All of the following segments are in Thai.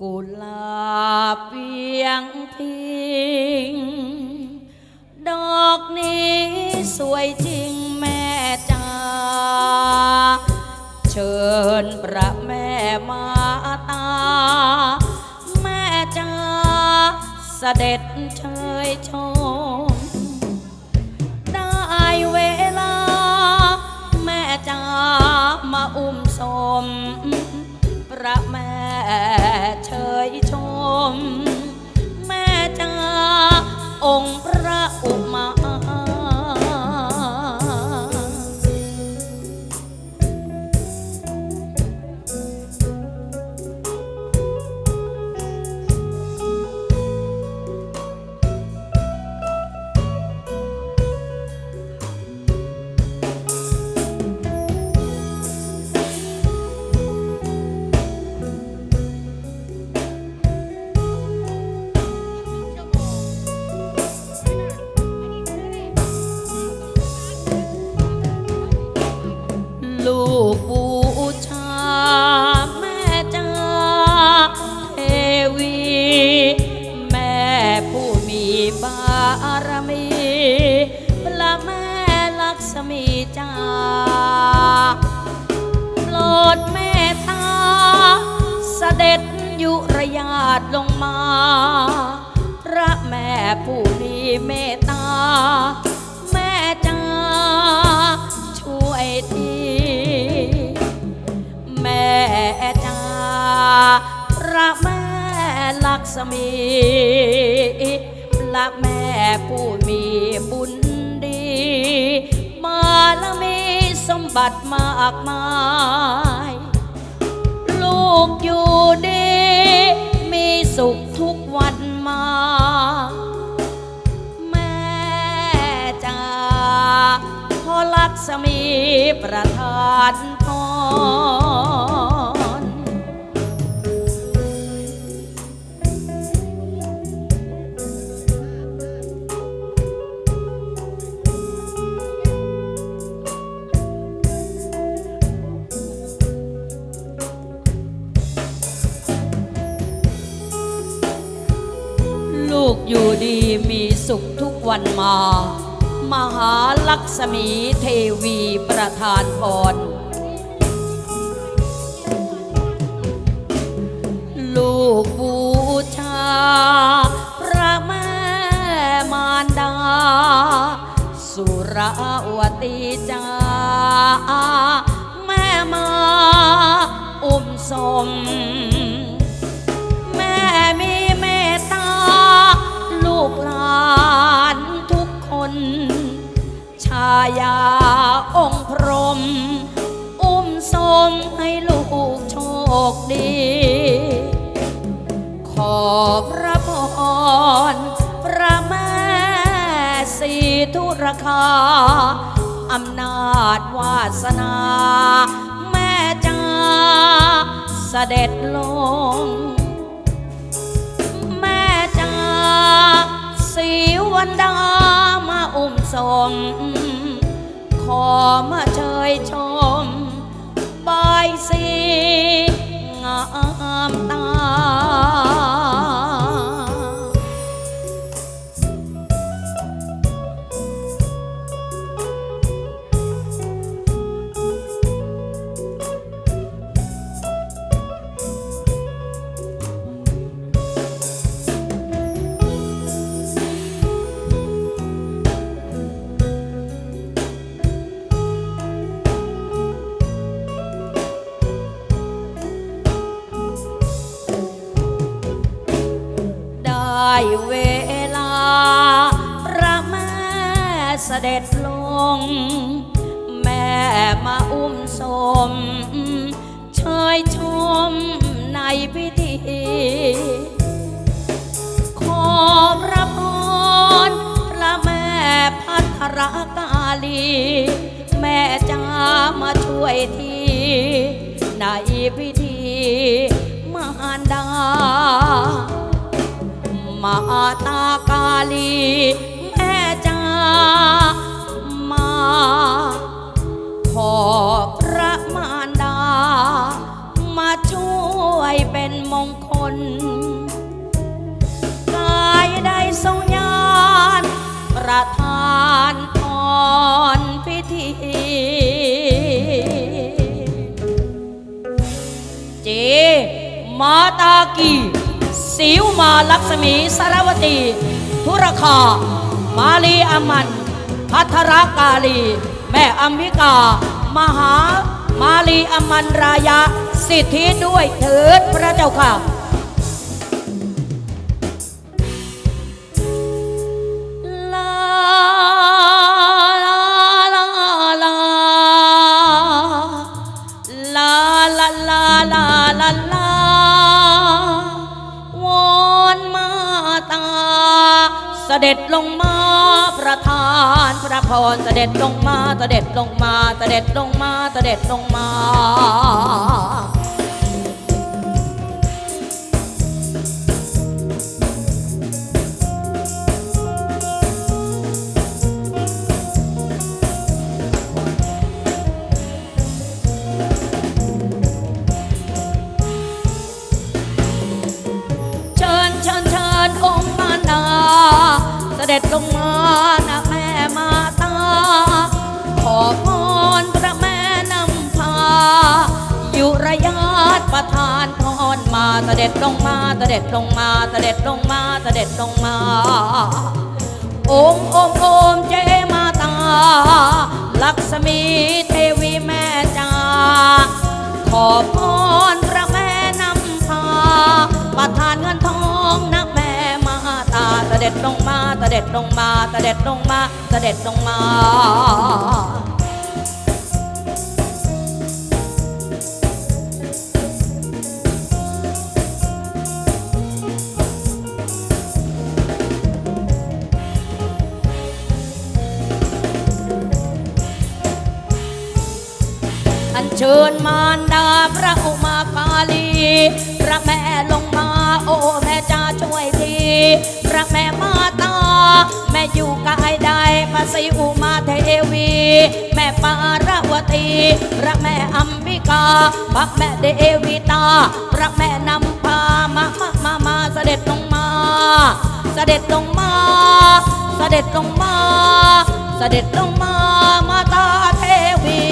กุหลาบเวียงพิงดอกนี้สวยจริงแม่จ้าเชิญพระแม่มาตา แม่จ้าเสด็จเชยชม ได้เวลา แม่จ้ามาอุ้มสม พระแม่ ยุระยาตลงมา พระแม่ผู้มีเมตตา แม่จ้าช่วยทีแม่จ้าพระแม่ลักษมีพระแม่ผู้มีบุญดี มาละมีสมบัติมากมาย ประทานพรลูกอยู่ดีมีสุขทุกวันมา มหาลักษมีเทวีประทานพร ลูกบูชาพระแม่มารดา สุราวตีจาแม่มา อุ้มสมายาองค์พรม อุ้มสมให้ลูกโชคดี ขอพระพรพระแม่สีทุรคา อำนาจวาสนา แม่จ้าเสด็จลง แม่จ้าสีวันดามาอุ้มสม ขอมาเชยชมบายสี มาอุ้มสมเชยชมในพิธี ขอพระพรพระแม่พัทรกาลี แม่จ้ามาช่วยทีในพิธีมารดามาตากาลี แม่จ้า พิธีเจมาตากีสิวมาลักษมีสารวตี ธุรคา มาลีอมันพัทรกาลี แม่อัมพิกา มหา มาลีอมันรายะ สิทธิด้วยเถิดพระเจ้าค่ะ ด็จลงมาประทานพระพรเสด็จลงมาเสด็จลงมาเสด็จลงมาเสด็จลงมา ด็จลงมานะแม่มาตา ขอพรพระแม่นำพา อยู่ระยะประทานพรมาเสด็จลงมาเสด็จลงมาเสด็จลงมาเสด็จลงมาโอมโอมโอมเจมาตา ลักษมีเทวีแม่จ้าขอพรพระแม่นำพาประทานเงินทองนะ สด็จลงมาเสด็จลงมาเสด็จลงมาเสด็จลงมาอัญเชิญมารดาพระอุมาคาลี พระแม่ลงมาโอ้แม่จ้าช่วยที ระแม่มาตา แม่อยู่กายใดพระศรีอุมาเทวี แม่ปารวตีพระแม่อัมบิกาพระแม่เดวิตาพระแม่นำพามามามามาเสด็จลงมาเสด็จลงมาเสด็จลงมาเสด็จลงมามาตาเทวี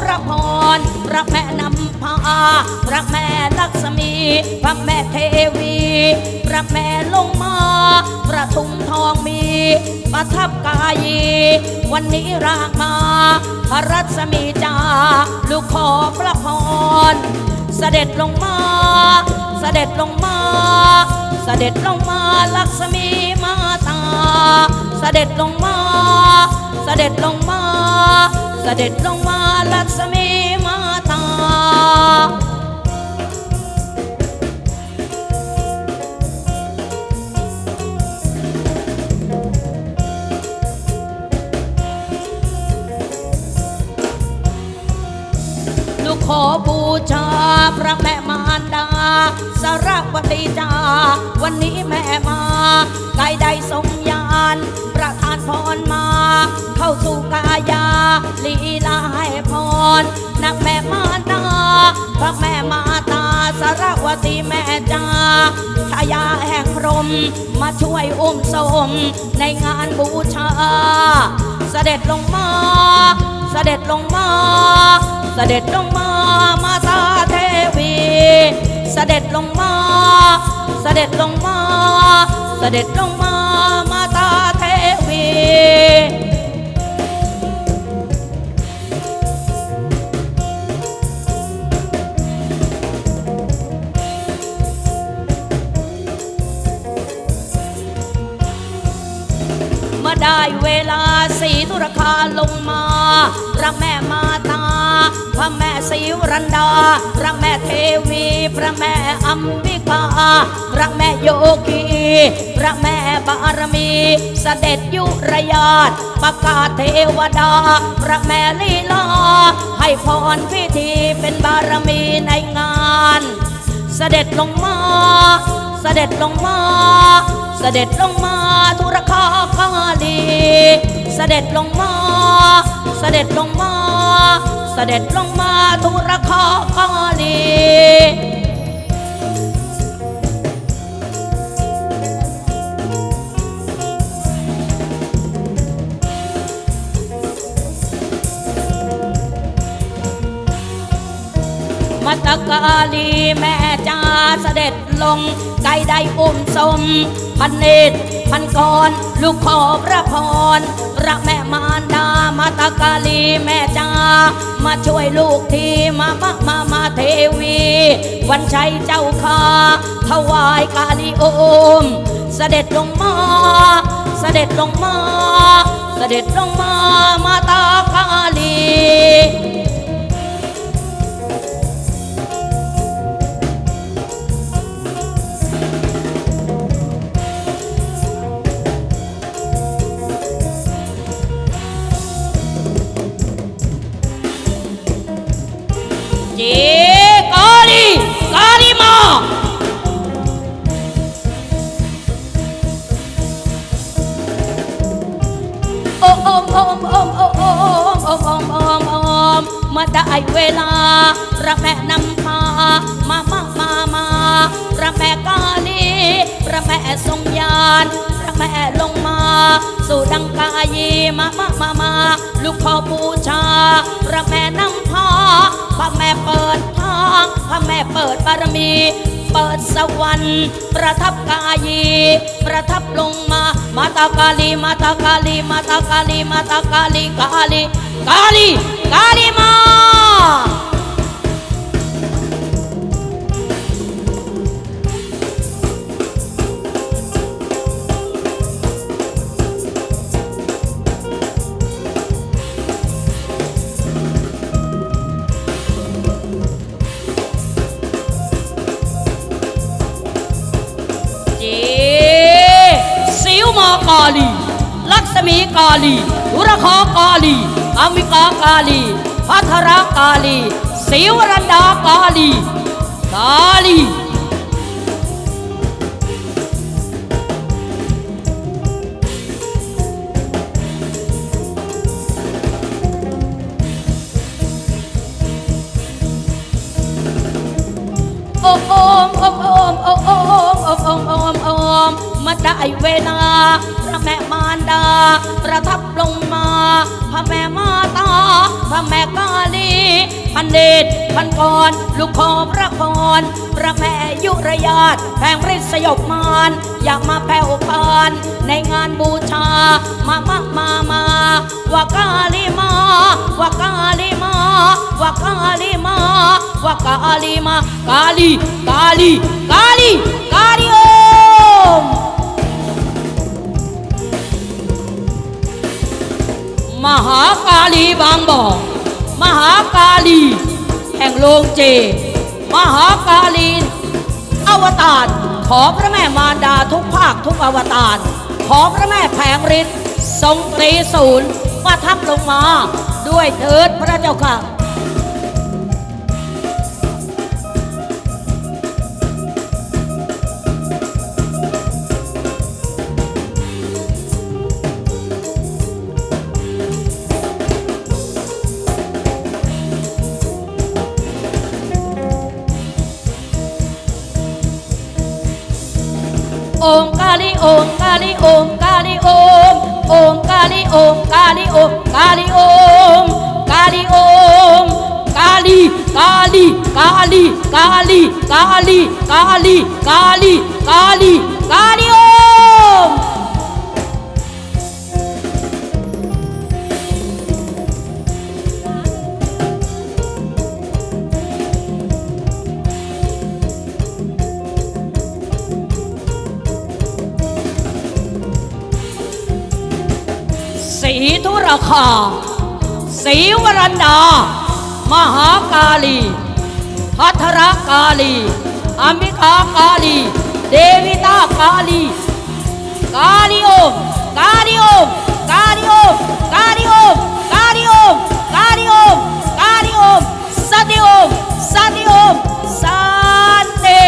พระพร พระแม่นำพา พระแม่ลักษมี พระแม่เทวี พระแม่ลงมาประทุมทองมี ประทับกายีวันนี้รางมา พระรัศมีจาลูกขอพระพร เสด็จลงมา เสด็จลงมา เสด็จลงมาลักษมีมาตา เสด็จลงมา เสด็จลงมา สด็จลงมาลักษมีมาตา ลูกขอบูชาพระแม่มารดา สารวตีจา วันนี้แม่มาไกลใดทรงยานประทานพรมา เข้าสู่ ลีลาให้พรนักแม่มารดาพระแม่มาตาสารวตีแม่จาชายาแห่งพรมมาช่วยอุ้มสมในงานบูชา เสด็จลงมา เสด็จลงมา เสด็จลงมามาตาเทวี เสด็จลงมา เสด็จลงมา เสด็จลงมามาตาเทวี เมื่อได้เวลาสีธุรคาลงมาพระแม่มาตา พระแม่ศรีวรันดาพระแม่เทวี พระแม่อัมบิกาพระแม่โยกีพระแม่บารมีเสด็จยุรยาตประกาศเทวดา พระแม่ลีลา ให้พรพิธีเป็นบารมีในงานเสด็จลงมาเสด็จลงมา สด็จลงมาทุรคาคาลีเสด็จลงมาเสด็จลงมาเสด็จลงมาทุรคาคาลีมัตตกาลีแม่จ้าเสด็จ ลง ไกลได้อุ้มสม พันเนตรพันกร ลูกขอพระพร พระแม่มารดามัตตกาลีแม่จ้า มาช่วยลูกทีมามามามาเทวี วันชัยเจ้าค่าถวายกาลีโอม เสด็จลงมา เสด็จลงมา เสด็จลงมามาตากาลี ได้เวลาพระแม่นำพา มามามามาพระแม่กาลีพระแม่ทรงยานพระแม่ลงมา สู่ดังกายีมามามามาลูกขอบูชาพระแม่นำพาพระแม่เปิดทางพระแม่เปิดบารมี เปิดสวรรค์ ประทับกายี ประทับลงมา มาตากาลี มาตากาลี มาตากาลี มาตากาลีกาลี काली काली शिव माँ काली लक्ष्मी काली उर्खा काली। สิวมากาลีลักษมีกาลีอุรคากาลีอ มาได้เวลา พระแม่มารดา ประทับลงมา พระแม่มาตา พระแม่กาลีพันเดชพันกรลูกขอพระพรพระแม่ยุรยาตแผงฤทธิ์สยบมารอย่ามาแผ่วพานในงานบูชา มามามามาว่ากาลีมาว่ากาลีมาว่ากาลีมาว่ากาลีมากาลีกาลีกาลีกาลีโอม มหากาลีบางบ่อมหากาลี แห่งโรงเจ มหากาลี อวตารขอพระแม่มารดาทุกภาคทุกอวตาร ขอพระแม่แผงฤทธิ์ทรงตรีศูนย์ประทับลงมา ด้วยเถิดพระเจ้าค่ะ โอมกาลิโอมกาลิโอมกาลิโอมโอมกาลิ ธุรคาสีวรันดา มหากาลี พัทรกาลีอมิกากาลี เดวิตากาลี กาลิโอมกาลิโอมกาลิโอมกาลิโอมกาลิโอมกาลิโอมกาลิโอมสติโอมสติโอมสันติ